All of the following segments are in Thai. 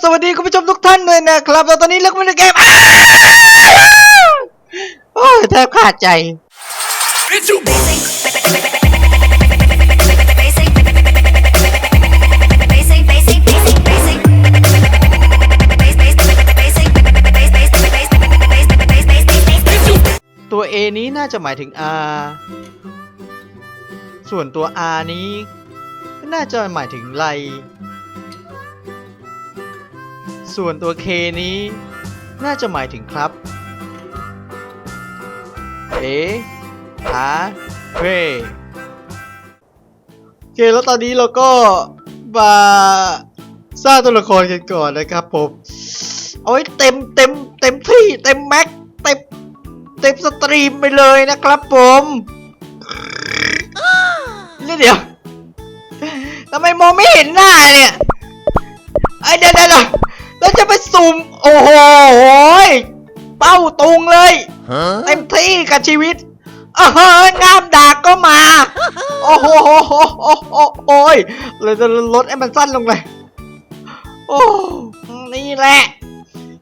สวัสดีคุณผู้ชมทุกท่านเลยนะครับตอนนี้เลิกมันเกมโอ้ยแทบขาดใจ ตัว A นี้น่าจะหมายถึง R ส่วนตัว R นี้ น่าจะหมายถึงไร ส่วนตัว K นี้ น่าจะหมายถึงครับ เอฮะเวโอเคแล้วตอนนี้เราก็มาสร้างตัวละครกันก่อนนะครับผม เอาให้เต็มเต็มเต็มที่เต็มแม็กเต็มเต็มสตรีมไปเลยนะครับผมนี่เดี๋ยวทำไมมองไม่เห็นหน้าเนี่ยไอ้เดี๋ยวเดี๋ยว แล้วจะไปสุ่มโอ้โหเป้าตุงเลยเต็มที่กับชีวิตเอองามดากก็มา โอ้โหโอ้ยเลยจะลดไอ้มันสั้นลงเลย โอ้ นี่แหละ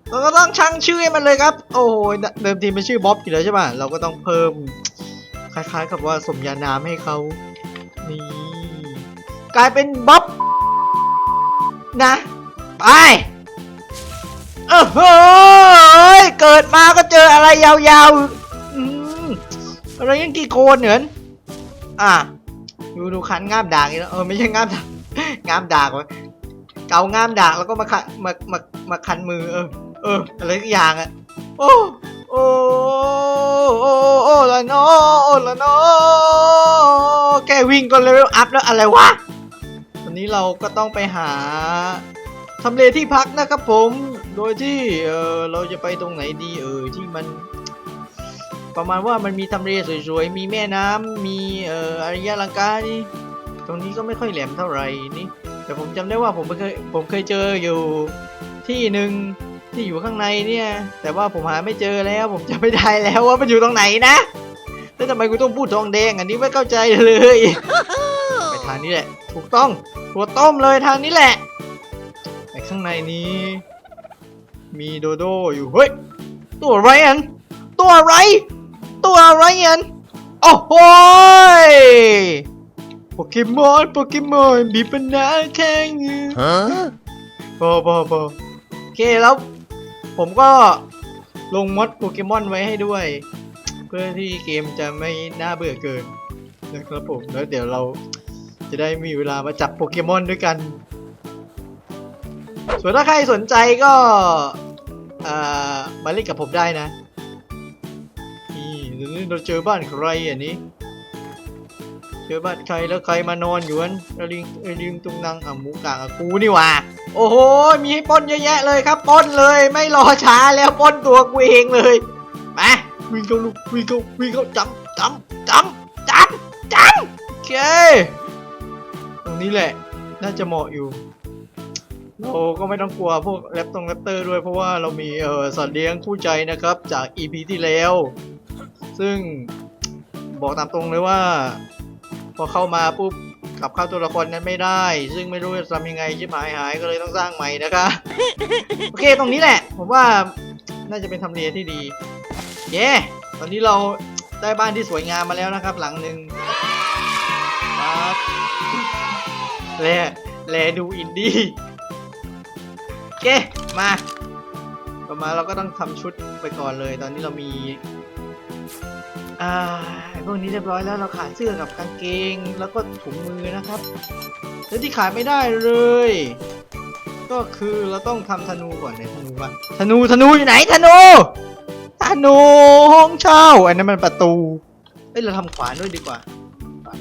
เราก็ต้องชั่งชื่อมันเลยครับ โอ้ยเดิมทีมันชื่อบ๊อบอยู่แล้วใช่ป่ะ เราก็ต้องเพิ่ม คล้ายๆกับว่าสมญานามให้เขา นี่ กลายเป็นบ๊อบ นะ ไป เออเฮ้ยเกิดมาก็เจออะไรยาวๆอะไรยังกี่โคนเหนือนอะดูดูคันงามด่างอีกแล้วเออไม่ใช่งามด่างงามด่างวะเกางามด่างแล้วก็มาคันมามามาคันมือเออเอออะไรสักอย่างอะโอ้โอ้โอ้โอ้ละโนโอ้ละโนแกวิ่งก็เลเวลอัพแล้วอะไรวะวันนี้เราก็ต้องไปหาทำเลที่พักนะครับผม โดยที่เออเราจะไปตรงไหนดีเออที่มัน ประมาณว่ามันมีทำเลสวยๆ มีแม่น้ำมีเอ่ออารยาลังกานี่ ตรงนี้ก็ไม่ค่อยแหลมเท่าไหร่นี่ แต่ผมจำได้ว่าผมเคยผมเคยเจออยู่ที่หนึ่งที่อยู่ข้างในเนี่ย แต่ว่าผมหาไม่เจอแล้วผมจะไม่ได้แล้วว่ามันอยู่ตรงไหนนะแล้วทำไมกูต้องพูดทองแดงอันนี้ไม่เข้าใจเลยไปทางนี้แหละ ถูกต้องตัวต้มเลยทางนี้แหละแต่ข้างในนี้ มีโดโดอยู่ เฮ้ย ตัวอะไรอัน ตัวอะไร ตัวอะไรอัน โอ้โหโปเกมอนโปเกมอนมีปัญหาแทงฮะพอพอพอโอเคแล้ว ผมก็ลงมดโปเกมอนไว้ให้ด้วย เพื่อที่เกมจะไม่น่าเบื่อเกินนะครับผมแล้วเดี๋ยวเราจะได้มีเวลามาจับโปเกมอนด้วยกัน ส่วนถ้าใครสนใจก็มาเล่นกับผมได้นะ นี่เราเจอบ้านใครอันนี้ เจอบ้านใครแล้วใครมานอนอยู่นั้นลิงลิงตรงนางอะหมูกางอะกูนี่ว่า โอ้โห มีให้ป้นเยอะแยะเลยครับป้นเลย ไม่รอช้าแล้วป้นตัวกูเองเลยมาวิ่งเข้าลูกวิ่งเข้าวิ่งเข้าจำจำจำจำจำโอเค ตรงนี้แหละ น่าจะเหมาะอยู่ เราก็ไม่ต้องกลัวพวกแรปตรงแรปเตอร์ด้วยเพราะว่าเรามีเออสัตว์เลี้ยงคู่ใจนะครับจาก EP ที่แล้ว ซึ่งบอกตามตรงเลยว่า พอเข้ามาปุ๊บกลับเข้าตัวละครนั้นไม่ได้ ซึ่งไม่รู้จะทำยังไงชิบหายหายก็เลยต้องสร้างใหม่นะคะ โอเคตรงนี้แหละ ผมว่าน่าจะเป็นทำเลที่ดีเย้ตอนนี้เราได้บ้านที่สวยงามมาแล้วนะครับ หลังหนึ่งและแลดูอินดี้ เค มา ต่อมาเราก็ต้องทำชุดไปก่อนเลย ตอนนี้เรามีอ่าพวกนี้เรียบร้อยแล้วเราขาดเสื้อกับกางเกง แล้วก็ถุงมือนะครับ แล้วที่ขาดไม่ได้เลย ก็คือเราต้องทำธนูก่อนไหยธนูวะธนูธนูอยู่ไหนธนูธนูห้องเช่าอันนั้นมันประตูเอ้ยเราทำขวานด้วยดีกว่า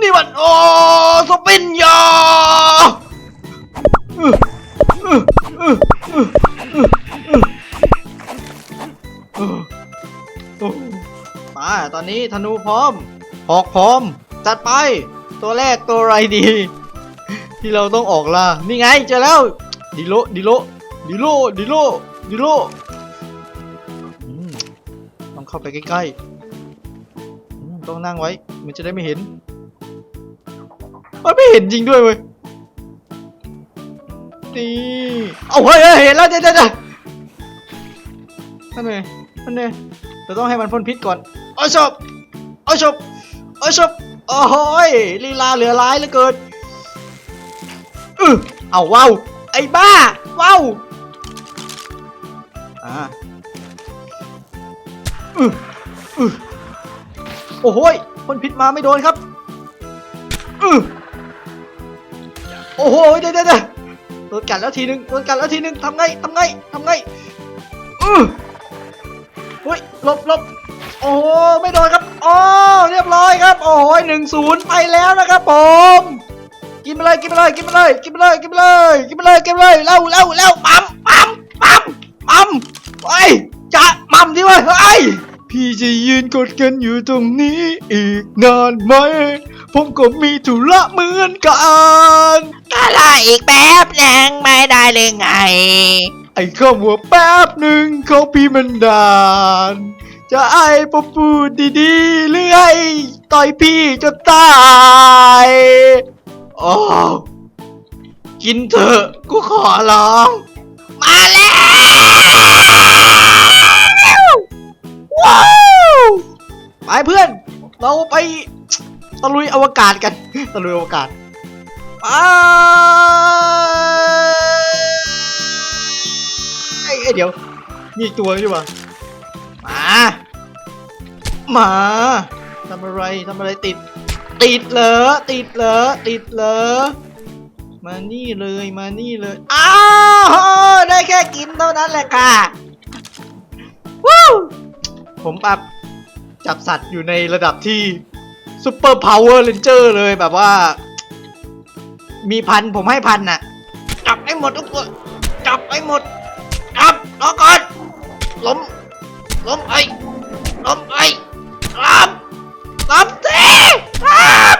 นี่มันโอ้สปินยาอื้ออื้ออื้อเออโอ้มาตอนนี้ธนูพร้อมหอกพร้อม จัดไป ตัวแรกตัวไรดี ที่เราต้องออกล่านี่ไงเจอแล้วดิโลดิโลดิโลดิโลดิโลต้องเข้าไปใกล้ๆต้องนั่งไว้ มันจะได้ไม่เห็น มันไม่เห็นจริงด้วยเว้ยนี่เอาเฮ้ยเห็นแล้วเดี๋ยวเดี๋ยวเดี๋ยวนั่นไงนั่นไงเราต้องให้มันพ่นพิษก่อนโอ้ยชบโอ้ยชบโอ้ยชบโอ้โหยลีลาเหลือร้ายเหลือเกินเออเอาว้าวไอ้บ้าว้าวอ่าอืออือโอ้โหยพ่นพิษมาไม่โดนครับอือ อ้โหเดี๋ยวเดี๋ยวเดี๋ยวโดนกัดแล้วทีนึงโดนกัดแล้วทีนึงทำไงทำไงทำไงอือเฮ้ยหลบหลบโอ้โหไม่โดนครับอ๋อเรียบร้อยครับ โอ้โหหนึ่งศูนย์ไปแล้วนะครับผมกินไปเลยกินไปเลยกินไปเลยกินไปเลยกินไปเลยกินไปเลยกินไปเลยเร็วเร็วเร็วปั๊มปั๊มปั๊มปั๊มไปจะปั๊มที่วะไอ้ยพี่จะยืนกดกันอยู่ตรงนี้อีกนานไหม ผมก็มีธุระเหมือนกัน ออีกแป๊บหนึ่งไม่ได้เลยไง ไอ้คำว่าแป๊บหนึ่งเขาพี่มันดาน จะไอ้ปพูดดีๆหรือไอ้ต่อยพี่จนตายโอ้กินเถอะกูขอร้อง มาแล้วว้าวไปเพื่อน เราไปตะลุยอวกาศกัน ตะลุยอวกาศ ไปเอ้เดี๋ยว มีตัวนี่หว่ามา มาทำอะไรทำอะไรติด ติดเหรอติดเหรอติดเหรอมานี่เลยมานี่เลย อ้าวได้แค่กินเท่านั้นแหละค่ะวู้ผมปรับจับสัตว์อยู่ในระดับที่ซูเปอร์พาวเวอร์เรนเจอร์เลยแบบว่า มีพันผมให้พันน่ะ จับให้หมดทุกตัว จับให้หมด จับรอก่อน ล้ม ล้มไอ้ล้มไอ้ล้มล้มสิล้ม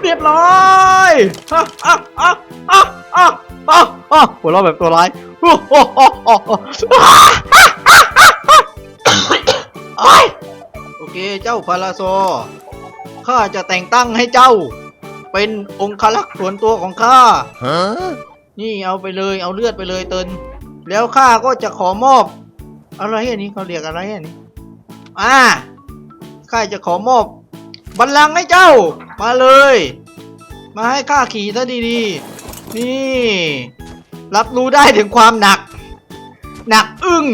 เรียบร้อยอะอะอะอะอะอะอะหัวเราะแบบตัวร้ายโอ้โหโอ้ย โอเคเจ้าพาราโซข้าจะแต่งตั้งให้เจ้า เป็นองคลักษ์ส่วนตัวของข้า Huh? นี่เอาไปเลยเอาเลือดไปเลยเตินแล้วข้าก็จะขอมอบ อะไรอันนี้เขาเรียกอะไรอันนี้อ่าข้าจะขอมอบบัลลังก์ให้เจ้า มาเลย มาให้ข้าขี่ซะดีๆ นี่ รับรู้ได้ถึงความหนัก หนักอึ้ง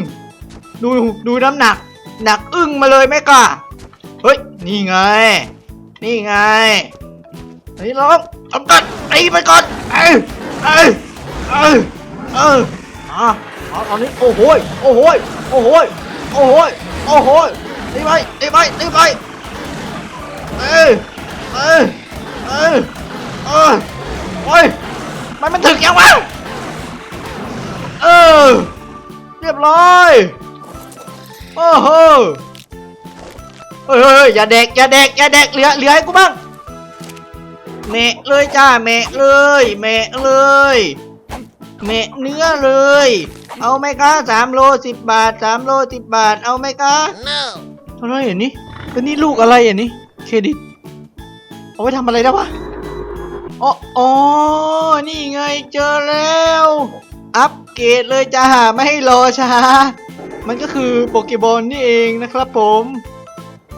ดูดูน้ำหนัก หนักอึ้งมาเลยแม่กล้าเฮ้ย นี่ไง นี่ไงอันนี้องทำกันตีไปก่อนเอ้ยเอ้ยเอ้ยเอ้ยอะเอาตอนนี้โอ้โหยโอ้โหยโอ้โหยโอ้โหยโอ้โหยตีไปตีไปตีไปเอ้ยเอ้ยเอ้ยเอ้ยโอ้ยมันมันถึกยังวะเออเรียบร้อย โอ้โหเฮ้ยเฮ้ยเฮ้ยอย่าเด็กอย่าเด็กอย่าเด็กเหลือเหลือให้กูบ้างเมะเลยจ้าเมะเลยเมะเลยเมะเนื้อเลย เอาไหมคะสามโลสิบบาทสามโลสิบบาท เอาไหมคะ No. อะไรอย่างนี้แล้วนี่ลูกอะไรอย่างนี้เครดิต เอาไว้ทำอะไรได้วะอ๋ออ๋อนี่ไงเจอแล้ว อัปเกรดเลยจ้าไม่ให้รอช้า มันก็คือโปเกบอลนี่เองนะครับผม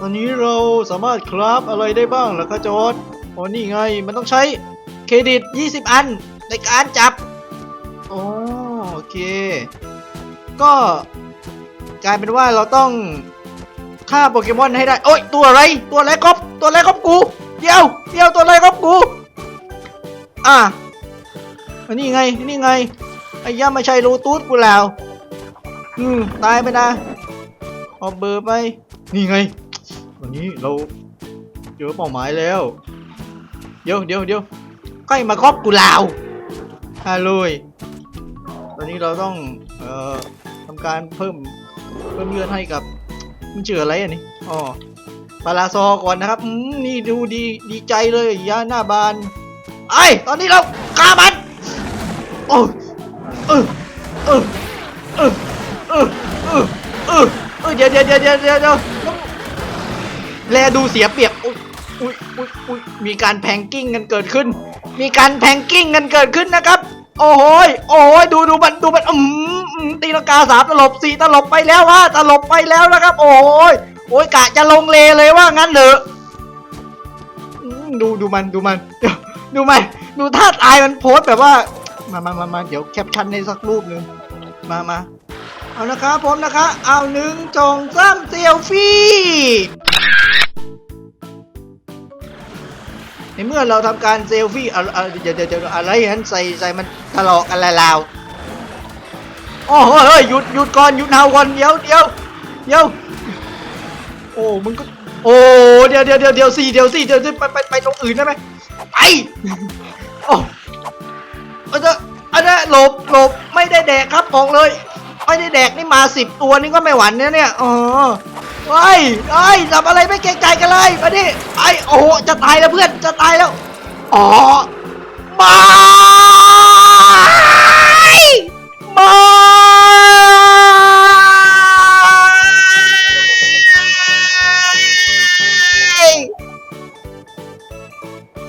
ตอนนี้เราสามารถคราฟอะไรได้บ้างล่ะคะจอร์ดอ๋อนี่ไง มันต้องใช้เครดิต 20 อันในการจับอ๋อโอเค ก็กลายเป็นว่าเราต้องฆ่าโปเกมอนให้ได้ โอ๊ยตัวอะไร ตัวอะไรก๊อปตัวอะไรก๊อปกู เดี๋ยว เดี๋ยวตัวอะไรก๊อปกู อะอันนี้ไง นี่ไง ไอ้ย่าไม่ใช่รูตูดกูแล้ว อืมตายไปนะเอาเบอร์ไป นี่ไง วันนี้เราเจอเป้าหมายแล้ว เดี๋ยวเดี๋ยวเดี๋ยวใกล้มาครอบกูแลาวฮาเลยตอนนี้เราต้อง เอ่อทำการเพิ่ม เพิ่มเลือดให้กับมันชื่ออะไรอันนี้อ๋อปาราซอก่อนนะครับอืมนี่ดูดีดีใจเลยยาหน้าบานไอ้ตอนนี้เราฆ่ามันโอ้ เออเออเออเออเออเออเออเดี๋ยวเดี๋ยวเดี๋ยวเดี๋ยวเดี๋ยวแลดูเสียเปรียบอุ๊ยอุ๊ยอุ๊ยอุ๊ยมีการแพงกิ้งกันเกิดขึ้น มีการแพงกิ้งกันเกิดขึ้นนะครับ โอ้โหยโอ้โหยดูดูมันดูมันอืมตีลังกาสามตลบสี่ตลบไปแล้วฮะตลบไปแล้วนะครับ โอ้โหยโอ้ยกะจะลงเลเลยว่างั้นเถอะอืมดูดูมันดูมันดูมันดูท่าตายมันโพสแบบว่า มามามามาเดี๋ยวแคปชั่นในสักรูปหนึ่งมามาเอานะคะผมนะคะ เอาหนึ่งจองซ้ำเซลฟี่ในเมื่อเราทำการเซลฟี่เอาเอาเดี๋ยวเดี๋ยวเดี๋ยวอะไรฮันใส่ใส่มันทะเลาะกันแล้วโอ้โหเฮ้ยหยุดหยุดก่อนหยุดเฮาก่อนเดี๋ยวเดี๋ยวเดี๋ยวโอ้มึงก็โอ้เดี๋ยวเดี๋ยวเดี๋ยวเดี๋ยวสี่เดี๋ยวสี่เดี๋ยวไปไปไปตรงอื่นได้ไหมไปโอ้ อันนี้อันนี้หลบหลบไม่ได้แดกครับบอกเลยไม่ได้แดกนี่มาสิบตัวนี่ก็ไม่หวั่นเนี่ยเนี่ยอ๋อไอ้ไอ้ทำอะไรไม่เกรงใจกันเลยมาดิไอ้โอ้โหจะตายแล้วเพื่อนจะตายแล้วอ๋อมามา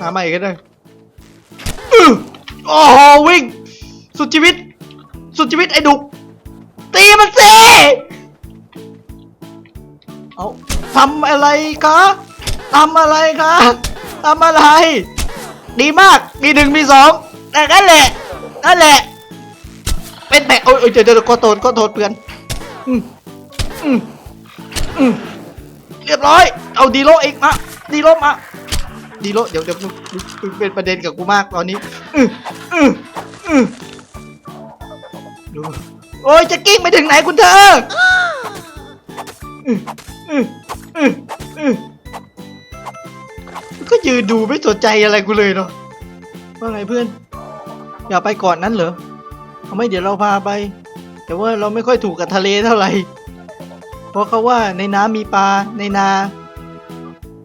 หาใหม่กันเลย โอ้โหวิ่ง สุดชีวิต สุดชีวิตไอ้ดุก ตีมันสิเอาทำอะไรคะทำอะไรคะทำอะไร ดีมาก มีหนึ่งมีสองแต่นั่นแหละ นั่นแหละ เป็นแผลโอ้ยเดี๋ยวเดี๋ยวก็โทษก็โทษเพื่อนอืมอืมอืมเรียบร้อย เอาดีโลอีกมาดีโลมาดีโลเดี๋ยวเดี๋ยวเป็นประเด็นกับกูมากตอนนี้ อืออือดูโอ้ยจะกิ้งไปถึงไหนคุณเธออืออืออืออือก็ยืนดูไม่สนใจอะไรกูเลยเนาะว่าไงเพื่อน อย่าไปก่อนนั้นเหรอเอาไม่เดี๋ยวเราพาไป แต่ว่าเราไม่ค่อยถูกกับทะเลเท่าไหร่เพราะเขาว่าในน้ำมีปลาในนา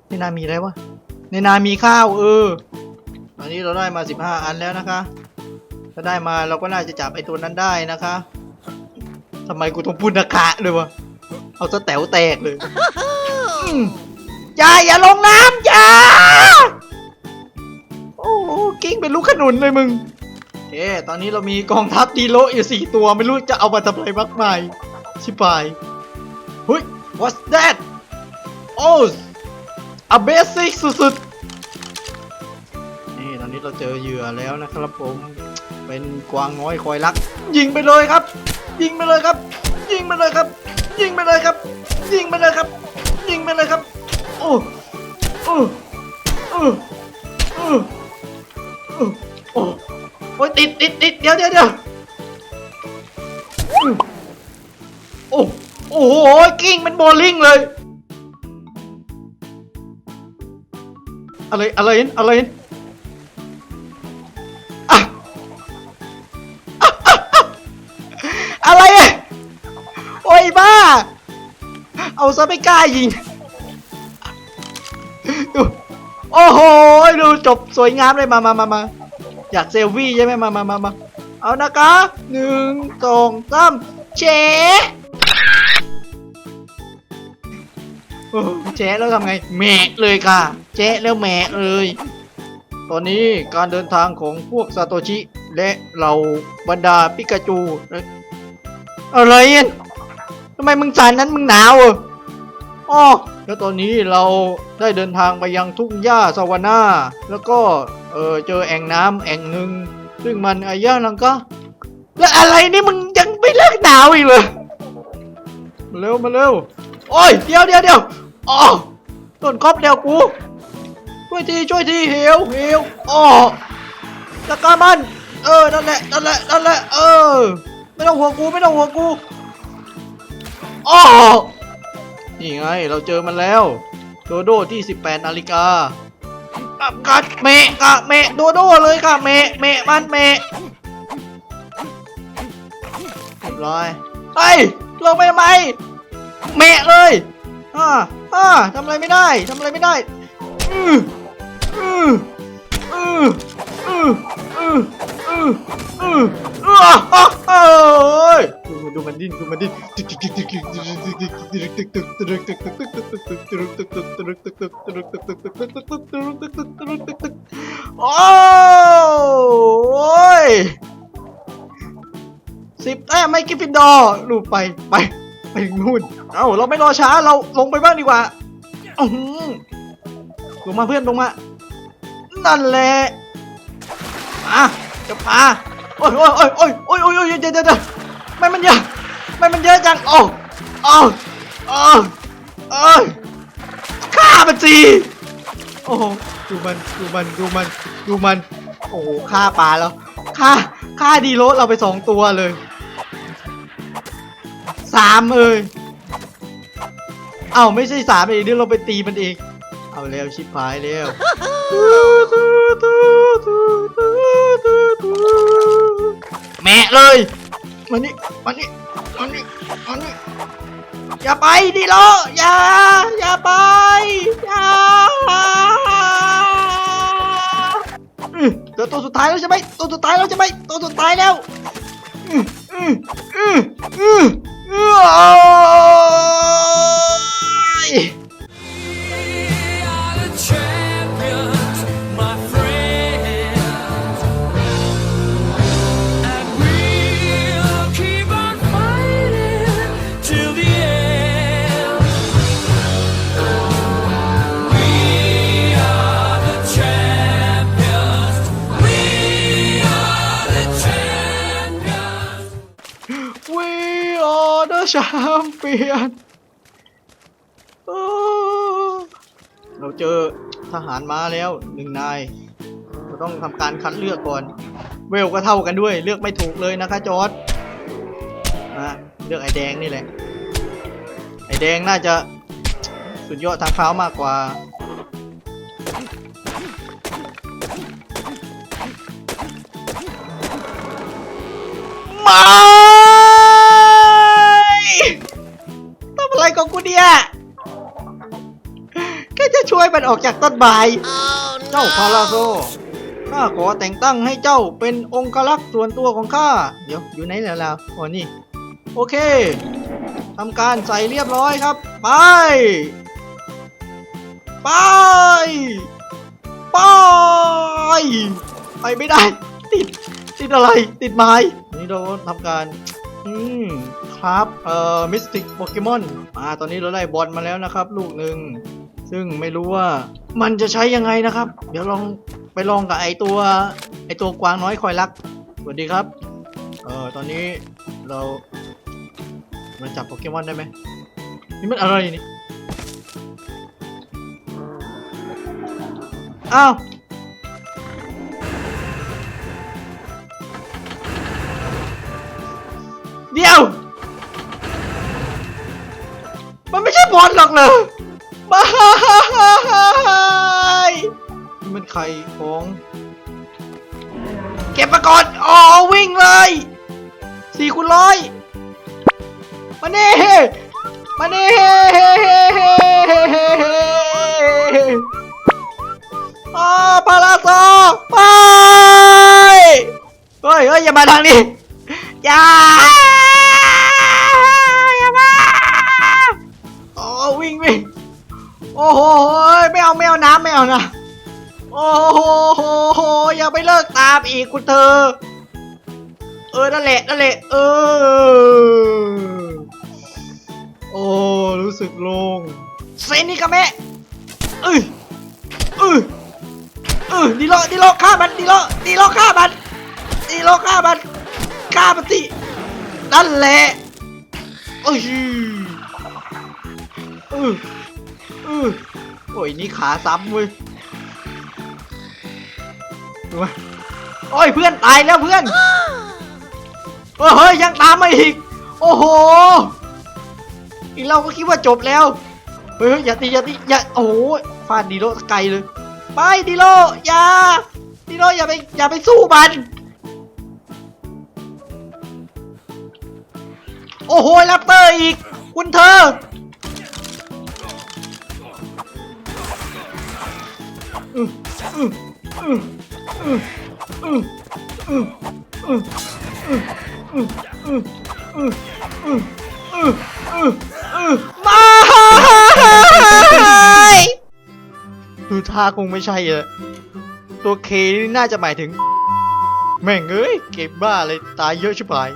ในนามีอะไรวะในนามีข้าวเออตอนนี้เราได้มา15อันแล้วนะคะ ถ้าได้มาเราก็น่าจะจับไอ้ตัวนั้นได้นะคะทำไมกูต้องพูดนะคะเลยวะ เอาสแต๋วแตกเลยอืมอย่าอย่าลงน้ำอย่าโอ้โหกิ้งเป็นลูกขนุนเลยมึงเอ๊ตอนนี้เรามีกองทัพดีโลอยู่สี่ตัวไม่รู้จะเอามาทำอะไรมากมายชิบหายเฮ้ย what's that โอ้ a basic สุดๆนี่ตอนนี้เราเจอเหยื่อแล้วนะครับผม เป็นกวางน้อยคอยรัก ยิงไปเลยครับ ยิงไปเลยครับ ยิงไปเลยครับ ยิงไปเลยครับ ยิงไปเลยครับ ยิงไปเลยครับโอ้โอ้โอ้โอ้โอ้โอ้โอ้ยติดติดติดเดี๋ยวเดี๋ยวเดี๋ยวโอ้โอ้โหกิ้งเป็นโบลิ่งเลยอะไรอะไรอะไร ซะไม่กล้ายิง โอ้โห ดูจบสวยงามเลยมามามามาอยากเซลฟี่ใช่ไหมมามามามาเอานะคะหนึ่งสองสามเชะเชะแล้วทำไงแหมะเลยค่ะเชะแล้วแหมะเลย ตอนนี้การเดินทางของพวกซาโตชิ และเหล่าบรรดาปิกาจู อะไรเนี่ยทำไมมึงสั่นนั้นมึงหนาวเหร อ๋อแล้วตอนนี้เราได้เดินทางไปยังทุ่งหญ้าสวานาแล้วก็เออเจอแอ่งน้ำแอ่งหนึ่งซึ่งมันอายานังก็แล้วอะไรนี่มึงยังไม่เลิกหนาวอีกเลยมาเร็วมาเร็วโอ้ยเดี๋ยวเดี๋ยวเดี๋ยวอ๋อต้นครอบเดียวกูช่วยทีช่วยทีเฮวเฮวอ๋อจัดการมันเออนั่นแหละนั่นแหละนั่นแหละเออ ไม่ต้องห่วงกูไม่ต้องห่วงกูอ๋อ นี่ไง เราเจอมันแล้ว โดโดที่ 18นาฬิกากัดเมะกะเมะโดโดเลยค่ะเมะเมะมันเมะเรียบร้อยเฮ้ยลงไปทำไมเมะเลยอ่าอ่าทำอะไรไม่ได้ทำอะไรไม่ได้อืออืออือ อืออืออืออืออือเอ้ยดูดูมันดิ้นดูมันดิ้นโอ้ยสิบแต้มไม่กิฟฟินดอร์ลูกไปไปไปนู่นเอ้าเราไม่รอช้าเราลงไปบ้างดีกว่าลงมาเพื่อนลงมา นั่นแหละ อะจะพาโอ้ยโอ้ยโอ้ยโอ้ยโอ้ยโอ้ยเดี๋ยวเดี๋ยวเดี๋ยวไม่มันเยอะไม่มันเยอะจังโอ้โอ้โอ้โอ้ยฆ่ามันสิโอ้โหดูมันดูมันดูมันดูมันโอ้โหฆ่าปลาแล้วฆ่าฆ่าดีโรสเราไปสองตัวเลยสามเอ้ยเอ้าไม่ใช่สามเองเดี๋ยวเราไปตีมันเองเอาแล้วชิบหายแล้ว แม่เลย มานี่มานี่มานี่มานี่อย่าไปดิโลอย่า อย่าไป อย่าอืมเดี๋ยวตัวสุดท้ายแล้วใช่ไหมตัวสุดท้ายแล้วใช่ไหมตัวสุดท้ายแล้ว อืมอืมอืมอืมอืม are the champion โอ้เราเจอทหารมาแล้วหนึ่งนายเราต้องทำการคัดเลือกก่อน เวลก็เท่ากันด้วย เลือกไม่ถูกเลยนะคะจอร์ดอะเลือกไอ้แดงนี่แหละ ไอ้แดงน่าจะสุดยอดทางเท้ามากกว่าม่ท ออกจากต้นไม้เจ้าพาราโซข้าขอแต่งตั้งให้เจ้าเป็นองครักษ์ส่วนตัวของข้า เดี๋ยวอยู่ไหนแล้วล่ะอ๋อนี่ โอเคทำการใส่เรียบร้อยครับ ไป ไป ไป ไปไม่ได้ ติด ติดอะไร ติดไม้ นี่เราทำการ อืม ครับ เอ่อ มิสติกโปเกมอนอ่าตอนนี้เราได้บอลมาแล้วนะครับ ลูกหนึ่ง ซึ่งไม่รู้ว่ามันจะใช้ยังไงนะครับ เดี๋ยวลองไปลองกับไอตัวไอตัวกวางน้อยคอยรักสวัสดีครับเออตอนนี้เรามาจับโปเกมอนได้ไหมนี่มันอะไรนี่อ้าวเดี๋ยว มันไม่ใช่บอลหรอกเหร อไม่นี่มันไข่ของ เก็บมาก่อนอ๋อวิ่งเลยสี่คูณร้อยมาเน่มาเน่อ๋อพาราโซไปเฮ้ยเฮ้ยอย่ามาทางนี้อย่าอย่า โอ้โหไม่เอาไม่เอาน้ำไม่เอานะโอ้โหอย่าไปเลิกตามอีกคุณเธอ เออนั่นแหละนั่นแหละเออโอ้รู้สึกโล่งเซนี่กับแม่เออเออเออดีโลดีโลฆ่ามันดีโลดีโลฆ่ามันดีโลฆ่ามันฆ่ามันสินั่นแหละเอ้ยเออ ออโอ้ยนี่ขาซ้ำเว้ยดูไหมโอ้ยเพื่อนตายแล้วเพื่อนเฮ้ยยังตามมาอีก โอ้โห อีกเราก็คิดว่าจบแล้ว เฮ้ยอย่าตีอย่าตีอย่าโอ้โหฟาดดีโรสไกลเลยไม่ดิโลอย่าดิโลอย่าไปอย่าไปสู้มันโอ้โหแรปเตอร์อีก คุณเธอ ไม่ดูท่าคงไม่ใช่เลยตัวเคนี่น่าจะหมายถึง แม่งเอ้ย เกมบ้าเลย ตายเยอะชิบหาย